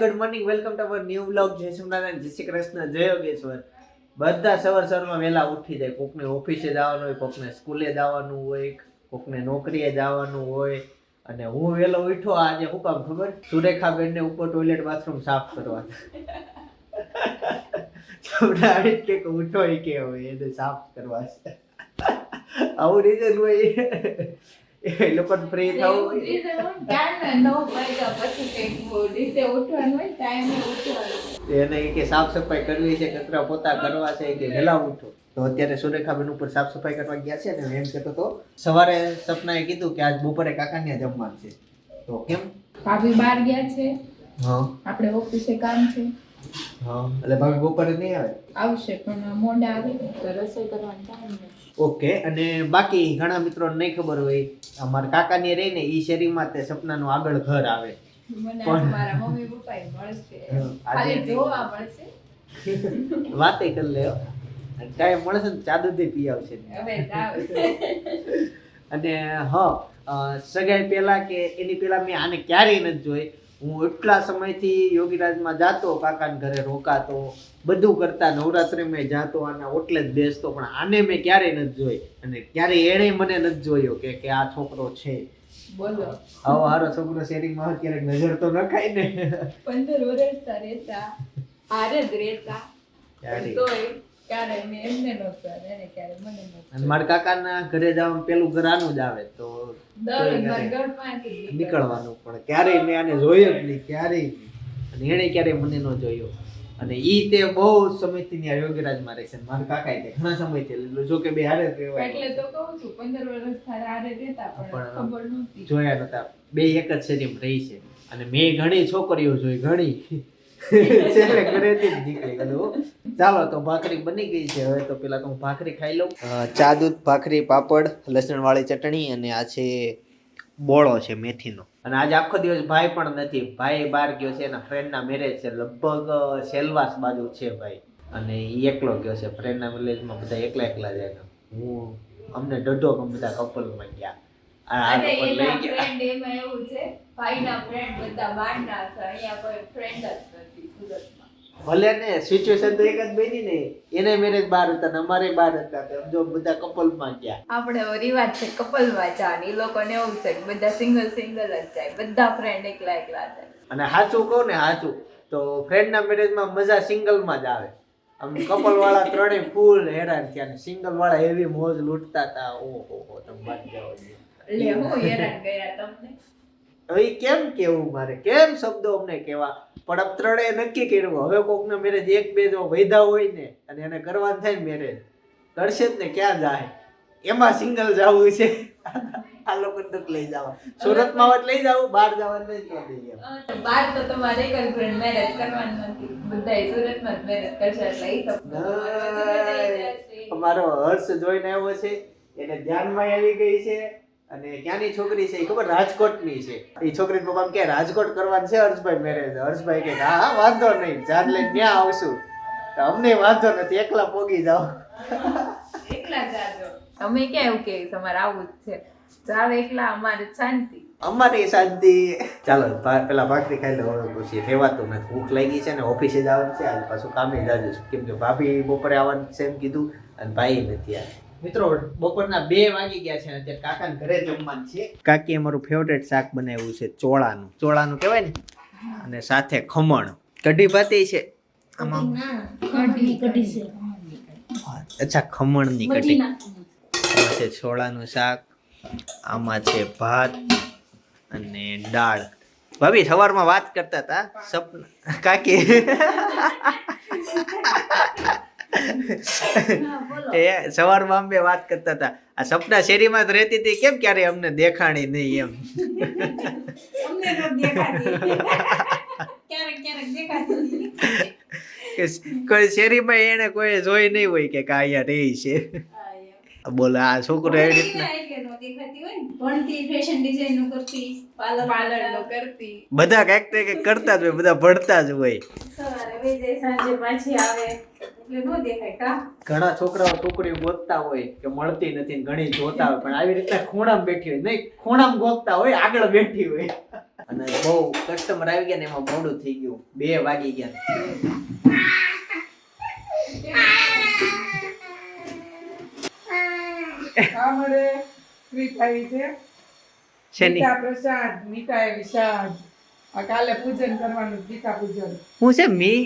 Good morning welcome to our new blog જય સોમનારાયણ જય શ્રી કૃષ્ણ, જય યોગેશ્વર. બધા સવાર સવારમાં વહેલા ઉઠી જાય. કોકને ઓફિસે જવાનું હોય, કોકને સ્કૂલે જવાનું હોય, કોકને નોકરીએ જવાનું હોય. અને હું વહેલો ઉઠો આજે શું કામ ખબર? સુરેખાબેનને ઉપર ટોયલેટ બાથરૂમ સાફ કરવા. છોકરા કે ઉઠો કે હવે એને સાફ કરવા આવું રીઝન હોય. એ લોકો ફ્રી થવું એને કે સાફ સફાઈ કરવી છે કચરા પોતા કરવા છે કે વહેલા ઉઠો. તો અત્યારે સુરેખાબેન ઉપર સાફ સફાઈ કરવા ગયા છે ને એમ કહેતો તો સવારે સપનાએ કીધું કે આજ બપોરે કાકાને જમવાનું છે. તો કેમ? ભાભી બહાર ગયા છે. હા. આપણે ઓફિસે કામ છે. હા એટલે ભાભી બપોરે નહીં આવે? આવશે પણ મોડા આવે તો રસોઈ કરવાની ટાઈમ ઓકે અને બાકી ઘણા મિત્રોને નહીં ખબર હોય અમારા કાકાની રહીને ઈ શેરીમાં તે સપનાનું આગળ ઘર આવે. મને પણ- મારા મમ્મી પપ્પા મળશે. હા, આજે ખાલી જોવા મળશે. વાતે કરી લે ટાઈમ મળશે ને ચા દૂધ પી આવશે. હવે અને હા અ, સગાઈ પહેલા કે એની પહેલા મેં આને ક્યારેય નથી જોઈ. હું એટલા સમયથી યોગીરાજમાં જાતો કાકાને ઘરે રોકાતો બધું કરતા નવરાત્રિમાં જાતો આના ઓટલે જ બેસતો પણ આને મેં ક્યારેય નથી જોઈ અને ક્યારેય એણે મને નથી જોયો કે કે આ છોકરો છે. બોલો. આવો હારો છોકરો શેરીમાં ક્યારેક નજર તો નખાય ને. પંદર વર્ષ રહેતા આરે જ રહેતા. તોય ક્યારે મેં એમને નહોતું અને એને ક્યારે મને નહોતું અને મારા કાકાના ઘરે જવાનું પેલું ઘર આનું જ આવે તો દર મારા ઘરમાંથી જ નીકળે. નીકળવાનું પણ ક્યારેય મેં આને જોયો જ નહીં ક્યારેય. અને એણે ક્યારેય મને ન જોયો અને ઈ તે બહુ સમયથી ત્યાં યોગીરાજમાં રહે છે મારા કાકા તે ઘણા સમયથી જો કે બે હારે રહેવાય. એટલે તો કહું છું પંદર વર્ષ હારે હારે રહેતા પણ પણ ખબર નહોતી જોયા નતા બે એક જ શેરીમાં રહી છે અને મેં ઘણી છોકરીઓ જોઈ ઘણી છેલ્લે ઘરેથી જ નીકળી ગયું ચાલો તો ભાખરી બની ગઈ છે. હવે તો પેલા તો હું ભાખરી ખાઈ લઉં. ચા દૂધ ભાખરી પાપડ લસણવાળી ચટણી અને આ છે બોળો છે મેથીનો. અને આજે આખો દિવસ ભાઈ પણ નથી. ભાઈ બહાર ગયો છે એના ફ્રેન્ડના મેરેજ છે. લગભગ સેલવાસ બાજુ છે ભાઈ. અને ઈ એકલો ગયો છે. ફ્રેન્ડના મેરેજમાં બધા એકલા એકલા જાય હું અમને ડઢો બધા કપલમાં ગયા. લઈ એના ગયા. ફ્રેન્ડ એમાં એવું છે ભાઈના ફ્રેન્ડ બધા બહારના છે અહીંયા કોઈ ફ્રેન્ડ જ નથી. ભલે ને સિચ્યુએશન તો એક જ બની ને એને મેરેજ બહાર હતા ને અમારે બહાર હતા તો જો બધા કપલમાં ગયા. આપણે એવો રિવાજ છે કપલમાં જવાની લોકોને એવું છે કે બધા સિંગલ સિંગલ જ જાય બધા ફ્રેન્ડ એકલા એકલા જાય. અને સાચું કહું ને સાચું. તો ફ્રેન્ડના મેરેજમાં મજા સિંગલમાં જ આવે. આમ કપલ વાળા ત્રણેય ફૂલ હેરાન થયા ને સિંગલ વાળા એવી મોજ લૂંટતા હતા. ઓહો તમે બાદ જાઓ. એટલે હું હેરાન ગયા તમને? હવે કેમ કેવું મારે? કેમ શબ્દો અમને કેવા? પણ આપ ત્રણેય નક્કી કર્યું હવે કોકને મેરેજ એક બે જો વૈધા હોય ને અને એને કરવાનું થાય ને મેરેજ કરશે જ ને ક્યાં જાય? એમાં સિંગલ જવું છે. આ લોકો તક લઈ જવા. સુરતમાં વાત લઈ જાવ બહાર જવા નહીં તો દઈએ બહાર તો તમારે ગર્લફ્રેન્ડ ફ્રેન્ડ મેરેજ કરવાનું નથી. બધાય સુરતમાં જ મેરેજ કરશે એટલે તો અમારો હર્ષ જોઈને આવ્યો છે. એને ધ્યાનમાં આવી ગઈ છે. અને ક્યાંની છોકરી છે એ ખબર રાજકોટની છે. એ છોકરી પપ્પા કે રાજકોટ કરવાનું છે હર્ષભાઈ મેરેજ હર્ષભાઈ કે હા હા વાંધો નહીં. જાન લઈને ત્યાં આવશું. તો અમને વાંધો નથી એકલા પોગી જાઓ. એકલા જાજો. તમે ક્યાં એવું કે તમારે આવું જ છે. જાવ એકલા અમારે શાંતિ. અમારી શાંતિ. ચાલો પેલા ભાખરી ખાઈ લો હવે ફેવાતું રહેવાતું નથી. ભૂખ લાગી છે ને ઓફિસે જવાનું છે આજે પાછું કામે જાજુ કેમ કે ભાભી બપોરે આવવાનું છે એમ કીધું અને ભાઈ નથી આવ્યા મિત્રો બપોરના બે વાગી ગયા છે અત્યારે કાકાના ઘરે જમવાનું છે. કાકી અમારું ફેવરેટ શાક બનાવ્યું છે ચોળાનું. ચોળાનું કહેવાય ને? અને સાથે ખમણ. કઢી ભાતી છે? આમાં? કઢી કઢી અચ્છા ખમણની કઢી. આમાં છે છોળાનું શાક આમાં છે ભાત અને દાળ. ભાભી સવારમાં વાત કરતા હતા. સપના કાકી. એ સવારમાં અમે વાત કરતા હતા. આ સપના શેરીમાં જ રહેતી હતી કેમ ક્યારે અમને દેખાણી નહીં એમ? કોઈ શેરીમાં એને કોઈ જોઈ નહીં હોય કે કા અહીંયા રહી છે. બોલો આ છોકરો એવી રીતના ભણતી ફેશન ડિઝાઇનનું કરતી પાર્લર પાર્લરનું કરતી. બધા કાંઈક તે કંઈક કરતા જ હોય બધા ભણતા જ હોય. સવારે વહી જાય સાંજે પાછી આવે. એટલે નો દેખાય કા? ઘણા છોકરાઓ છોકરીઓ ગોતતા હોય કે મળતી નથી ને ઘણી જોતા હોય પણ આવી રીતના ખૂણામાં બેઠી હોય. નહીં ખૂણામાં ગોતતા હોય આગળ બેઠી હોય. અને બહુ કસ્ટમર આવી ગયા ને એમાં મોડું થઈ ગયું. બે વાગી ગયા. સ્વીટ આવી છે? શેની? ગીતા પ્રસાદ મીઠાઈ વિશાળ. આ કાલે પૂજન કરવાનું ગીતા પૂજન હું છે મી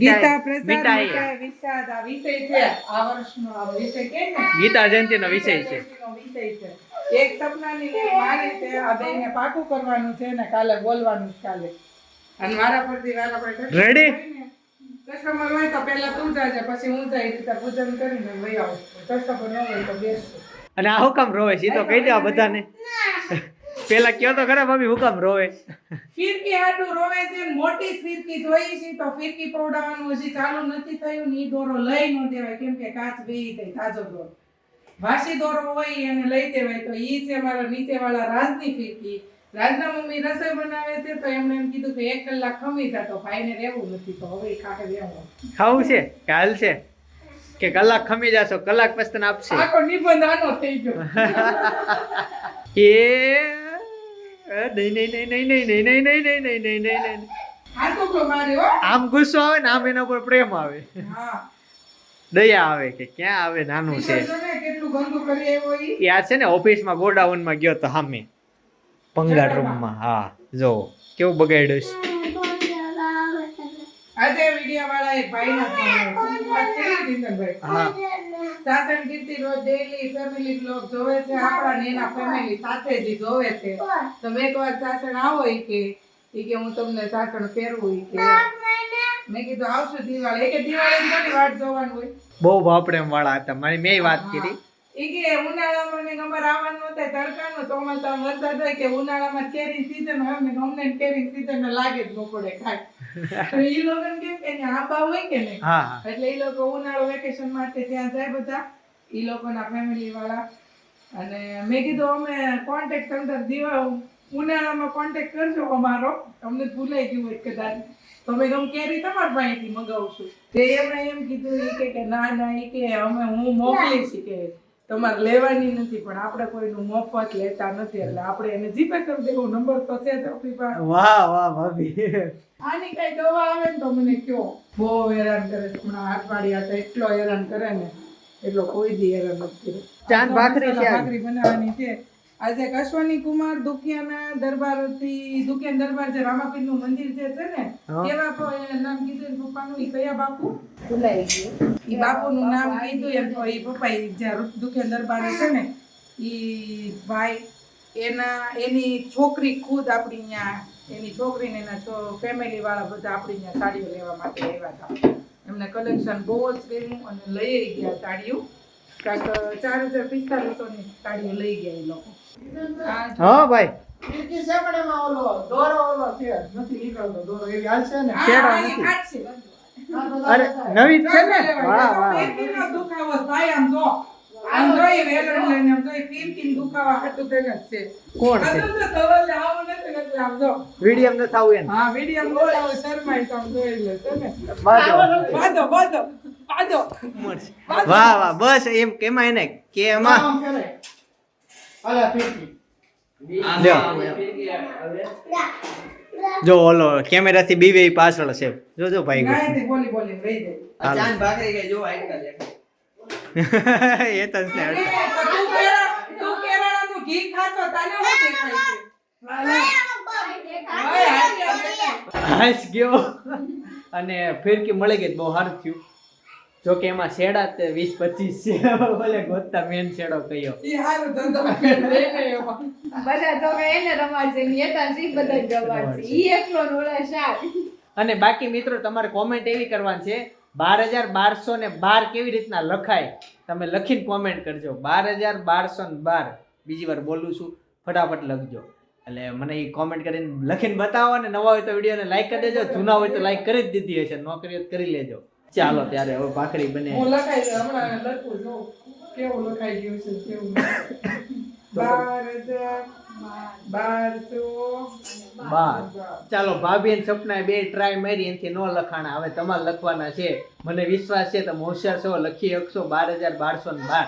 ગીતા પ્રસાદ મીઠાઈ. મીઠાઈ આ વિષય છે. આ વર્ષનો આ વિષય કે ને? ગીતા જયંતિનો વિષય છે. વિષય છે. એક સપનાની ને મારી છે આ બેને પાકું કરવાનું છે ને કાલે બોલવાનું છે કાલે. અને મારા પરથી વારા પર Ready? કસ્ટમર હોય તો પહેલા તું જાજે પછી હું જાય રીતે પૂજન કરીને લઈ આવું. કસ્ટમર ન હોય તો બેસશું. અને આ હુકમ રોવે છે તો કહી દેવા બધાને. પેલા કયો તો ખરા મમ્મી હુકમ રોવે. ફિરકી હાટું રોવે છે મોટી ફિરકી જોઈ છે તો ફિરકી પવડાવવાનું હજી ચાલુ નથી થયું ને દોરો લઈ ન દેવાય કેમ કે કાચ બેહી થઈ તાજો દોરો. વાસી દોરો હોય એને લઈ દેવાય તો ઈ છે મારા નીચેવાળા રાજની ફિરકી. રાજના મમ્મી રસોઈ બનાવે છે તો એમણે એમ કીધું કે એક કલાક ખમી જા તો ભાઈને રહેવું નથી તો હવે ખાટે રહેવું ખાવું છે કાલ છે? કે કલાક ખમી જાશો કલાક પછી તને આપશે આખો નિબંધ આનો થઈ ગયો એ નહીં નહીં નહીં નહીં નહીં નહીં નહીં નહીં નહીં નહીં નહીં નહીં નહીં આમ ગુસ્સો આવે ને આમ એના ઉપર પ્રેમ આવે દયા આવે કે ક્યાં આવે નાનું છે આ છે ને ઓફિસમાં ગોડાઉનમાં ગયો તો સામે પંગાર રૂમમાં હા જો કેવું બગાડ્યું છે આજે વિડિયો વાળા એક ભાઈના ફોન આવ્યો. વાત કરી જીતનભાઈ હા. સાસણ કીર્તિ રોજ ડેઈલી ફેમિલી બ્લોગ જોવે છે આપણા ને એના ફેમિલી સાથે જ જોવે છે. તમે એકવાર સાસણ આવો કે કે હું તમને સાસણ ફેરવું કે. મેં કીધું આવશું દિવાળી. એ કે દિવાળી થોડી વાટ જોવાનું હોય. બહુ બાપડેમ વાળા હતા. મારી મેં વાત કરી. ઈ કે ઉનાળામાં ને અમારે આવવાનું થાય તડકાનું ચોમાસામાં વરસાદ હોય કે ઉનાળામાં કેરી સીઝન હોય ને અમને કેરી સીઝન લાગે જ ન પડે ખાય તો ઈ લોકો કેમ કે આંબા હોય કે નહીં? એટલે એ લોકો ઉનાળો વેકેશન માટે ત્યાં જાય બધા. એ લોકોના ફેમિલી વાળા. અને મેં કીધું અમે કોન્ટેક્ટ અંદર દીવા ઉનાળામાં કોન્ટેક્ટ કરજો અમારો. અમને ભૂલાઈ ગયું હોય કદાચ. તો મેં કહું કેરી તમારા પાસેથી છું. તે એમણે એમ કીધું ઈ કે ના ના એ કે અમે હું મોકલીશ કે. તમારે લેવાની નથી પણ આપણે કોઈનું મફત લેતા નથી એટલે આપણે એને જીપે કરી દેવું. નંબર તો છે જ આપણી પાસે. વાહ વાહ ભાભી. આની કઈ દવા આવે ને તો મને કયો. બહુ હેરાન કરે છે. હમણાં અઠવાડિયા તો એટલો હેરાન કરે ને એટલો કોઈ દી હેરાન નથી. ચાંદ ભાખરી છે. ભાખરી બનાવવાની છે. આજે કશ્વની કુમાર દુખિયાના દરબારથી દુખિયાન દરબાર જે રામાપીરનું મંદિર જે છે ને. કેવા નામ કીધું પપ્પાનું ઈ કયા બાપુ? ભૂલાઈ ગયું ઈ બાપુનું નામ કીધું એમ તો એ પપ્પા જ્યાં દુખિયાન દરબારે છે ને ઈ ભાઈ એના એની છોકરી ખુદ આપણી અહીંયા એની છોકરીને એના ફેમિલી વાળા બધા આપણી અહીંયા સાડીઓ લેવા માટે આવ્યા હતા. એમને કલેક્શન બહુ જ કર્યું અને લઈ ગયા સાડીઓ. કાંઈક ચાર હજાર પિસ્તાલીસોની સાડીઓ લઈ ગયા એ લોકો. હા ભાઈ. અરે નવી છે ને? વાહ વાહ. આમ જોઈએ વેલણ લઈને આમ જોઈએ. પીમ પીમ દુખાવા હાટું તેને છે. કોણ છે? તમને ખબર છે આવું નથી નથી આમ જો. મીડિયમ ન થાવું એને હા મીડિયમ બોલ આવો શરમાય તો આમ જોઈ લે તમે બાદો બાદો બાદો બાદો વાહ વાહ બસ એમ કેમાં એને કે એમાં જો ઓલો કેમેરા થી બીવે પાછળ છે જો જો ભાઈ ગયો બોલી ચાંદ ભાગરી ગઈ જો આઈ એ તને તું કેરાળા નું ઘી ખાતો તને હું દેખાય છે હાશ ગયો અને ફિરકી મળી ગઈ બહુ સારું થયું જો કે એમાં શેડા તે વીસ પચીસ છે ભલે ગોતતા મેન શેડો કયો. એ હારું ધંધો. બધા છોકરા એને રમાડશે ને એતા શી બધા રમાડશે. ઈ એકલો રોળા શાક અને બાકી મિત્રો તમારે કોમેન્ટ એવી કરવાની છે બાર હજાર બારસો ને બાર કેવી રીતના લખાય? તમે લખીને કોમેન્ટ કરજો. બાર હજાર બારસો ને બાર. બીજી વાર બોલું છું ફટાફટ લખજો. એટલે મને એ કોમેન્ટ કરીને લખીને બતાવો અને નવા હોય તો વિડીયોને લાઈક કરી દેજો. જૂના હોય તો લાઈક કરી જ દીધી હશે. ન કરી કરી લેજો. ચાલો ત્યારે હવે ભાખરી બને. હું લખાઈ દઉં, હમણાં લખું જો કેવું લખાઈ ગયું છે કેવું બાર બાર બાર. ચાલો ભાભી અને સપના બે ટ્રાય મારી એનાથી ન લખાણા. હવે તમારે લખવાના છે. મને વિશ્વાસ છે તમે હોશિયાર છો લખી એકસો બાર હજાર બારસો ને બાર.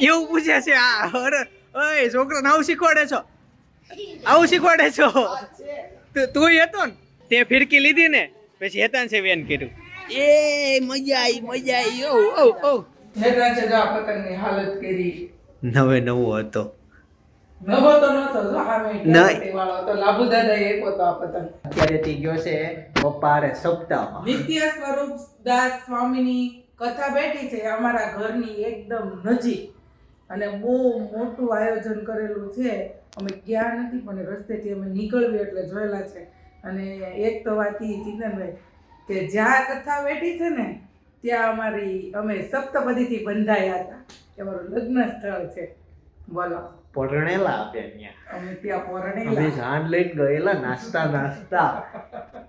એવું પૂછે છે આ અરે ઓય છોકરા આવું શીખવાડે છો? આવું શીખવાડે છો? તું તું હતો ને? તે ફિરકી લીધી ને પછી હેતાન છે વેન કર્યું એ મજા આવી મજા આવી ઓ ઓ ઓ. હેતાન છે જો પતંગની હાલત કરી. નવે નવો હતો. નવો તો નતો જો હામે નહીં. વાળો તો લાભુ દાદા એક હતો આ પતંગ. અત્યારે તે ગયો છે બપારે હારે સપ્તાહમાં. નિત્ય સ્વરૂપ દાસ સ્વામીની કથા બેઠી છે અમારા ઘરની એકદમ નજીક. અને બહુ મોટું આયોજન કરેલું છે. અમે ગયા નથી પણ રસ્તેથી અમે નીકળવી એટલે જોયેલા છે. અને એક તો વાત ઈ ચિંતનભાઈ કે જ્યાં કથા બેઠી છે ને ત્યાં અમારી અમે સપ્તપદીથી બંધાયા હતા. એ અમારું લગ્ન સ્થળ છે. બોલો. પરણેલા ત્યાં. અમે ત્યાં અમે જાન લઈને ગયેલા નાસ્તા નાસ્તા.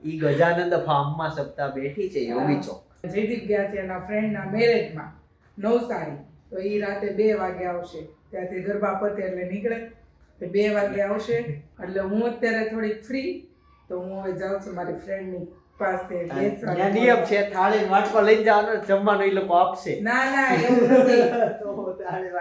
ઈ ગજાનંદ ફાર્મમાં સપ્તાહ બેઠી છે યોગી ચોક જયદીપ ગયા છે એના ફ્રેન્ડના મેરેજમાં નવસારી. તો એ રાતે બે વાગે આવશે. ત્યાંથી ગરબા પતે એટલે નીકળે. બે વાગે આવશે. એટલે હું અત્યારે થોડીક ફ્રી તો હું હવે જાઉં છું મારી ફ્રેન્ડની પાસે બેસવા. નિયમ છે થાળી વાટકો લઈ જવાનો જમવાનું એ લોકો આપશે. ના ના એવું નથી.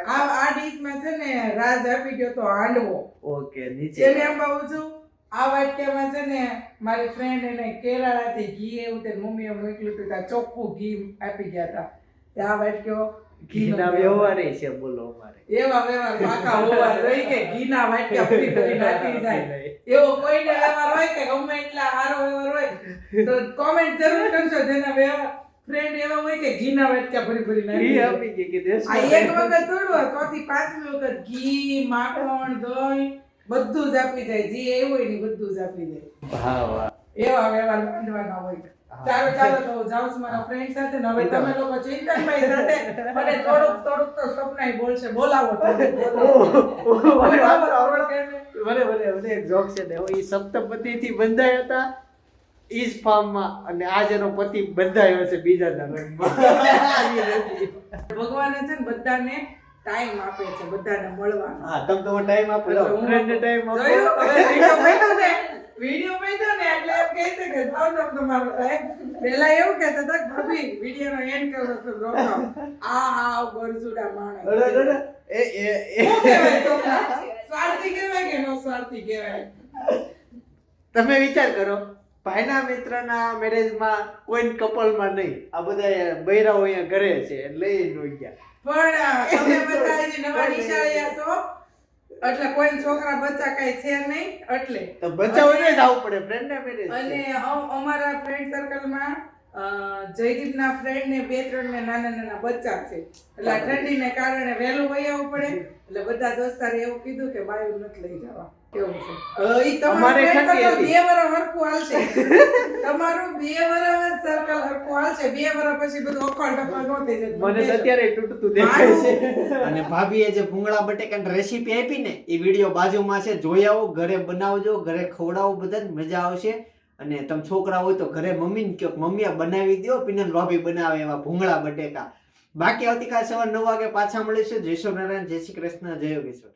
આ આ ડીશમાં છે ને રાજ આપી ગયો તો હાંડવો. ઓકે નીચે. એને એમ કહું છું આ વાટકામાં છે ને મારી ફ્રેન્ડ એને કેરાળાથી ઘી એવું તે મમ્મીએ મોકલ્યું હતું ચોખ્ખું ઘી આપી ગયા હતા. તે આ વાટક્યો ઘીના વ્યવહાર છે બોલો અમારે. એવા વ્યવહાર પાકા હોવા રહી કે ઘીના વાટકા પૂરી કરી નાખી જાય એવો કોઈને વ્યવહાર હોય કે ગમે એટલા સારો વ્યવહાર હોય તો કોમેન્ટ જરૂર કરશો જેના વ્યવહાર ફ્રેન્ડ એવા હોય કે ઘીના વાટકા ફરી ફરી નાખી. આપી ગઈ કે દેશ આ એક વખત તો થી પાંચમી વખત ઘી માખણ દહીં બધું જ આપી જાય જે એવું હોય ને બધું જ આપી જાય હા વાહ એવા વ્યવહાર માંડવાના હોય. ચાલો ચાલો તો જાઉં છું મારા ફ્રેન્ડ સાથે. હવે તમે લોકો ચિંતનભાઈ સાથે. મને થોડુંક થોડુંક તો સપનાય બોલશે. બોલાવો ભલે ભલે મને એક જોક છે ને એ સપ્તપતિ થી બંધાયા હતા ઈજ ફાર્મમાં અને આજ એનો પતિ બંધાયો છે બીજા ધર્મમાં ભગવાને છે ને બધાને ટાઈમ આપે છે બધાને મળવાનો. હા તમે તમારો ટાઈમ આપો. ફ્રેન્ડ ટાઈમ આપો? હવે વીડિયો બન્યો ને વીડિયો ને એટલે એમ કહે છે કે જાઓ તમે તમારો ટાઈમ પેલા એવું કહેતા હતા ભાભી વિડીયોનો એન્ડ કરો છો રોકો આ હા ગરજુડા માણસ. એ એ એ? સ્વાર્થી કહેવાય કે નો સ્વાર્થી કહેવાય? તમે વિચાર કરો ભાઈના મિત્રના મેરેજમાં કોઈ કપલમાં નહીં. આ બધા બૈરાઓ અહીંયા ઘરે છે એટલે એ નો ગયા. પણ તમે બધા નવા નિશાળિયા છો એટલે કોઈ છોકરા બચ્ચા કઈ છે નહીં એટલે. તો બચાવને જ આવવું પડે ફ્રેન્ડ ને મેરેજ અને અમારા ફ્રેન્ડ સર્કલમાં જયદીપના ફ્રેન્ડ ને બે ત્રણ ને નાના નાના બચ્ચા છે. એટલે ઠંડી ને કારણે વહેલું વહી આવવું પડે. એટલે બધા દોસ્તારે એવું કીધું કે બાયું નથી લઈ જવા. એવું છે? અ, ઈ તમારું અમારે friend ઠંડી circle હતી. બે વરસ હરખું હાલશે. તમારું બે વરસ સર્કલ હરખું હાલશે. બે વરસ પછી બધું અખડ ડખડ થઈ જાય મને અત્યારે તૂટતું દેખાય છે. અને ભાભીએ જે ભૂંગળા બટેકાની રેસીપી આપી ને એ વીડિયો બાજુમાં છે. જોઈ આવો ઘરે બનાવજો ઘરે ખવડાવો બધાને મજા આવશે. અને તમે છોકરા હોય તો ઘરે મમ્મીને કહો મમ્મી આ બનાવી દો પીને ભાભી બનાવે એવા ભૂંગળા બટેકા. બાકી આવતીકાલ સવાર નવ વાગે પાછા મળીશું. જય નારાયણ જય શ્રી કૃષ્ણ જય યોગેશ્વર.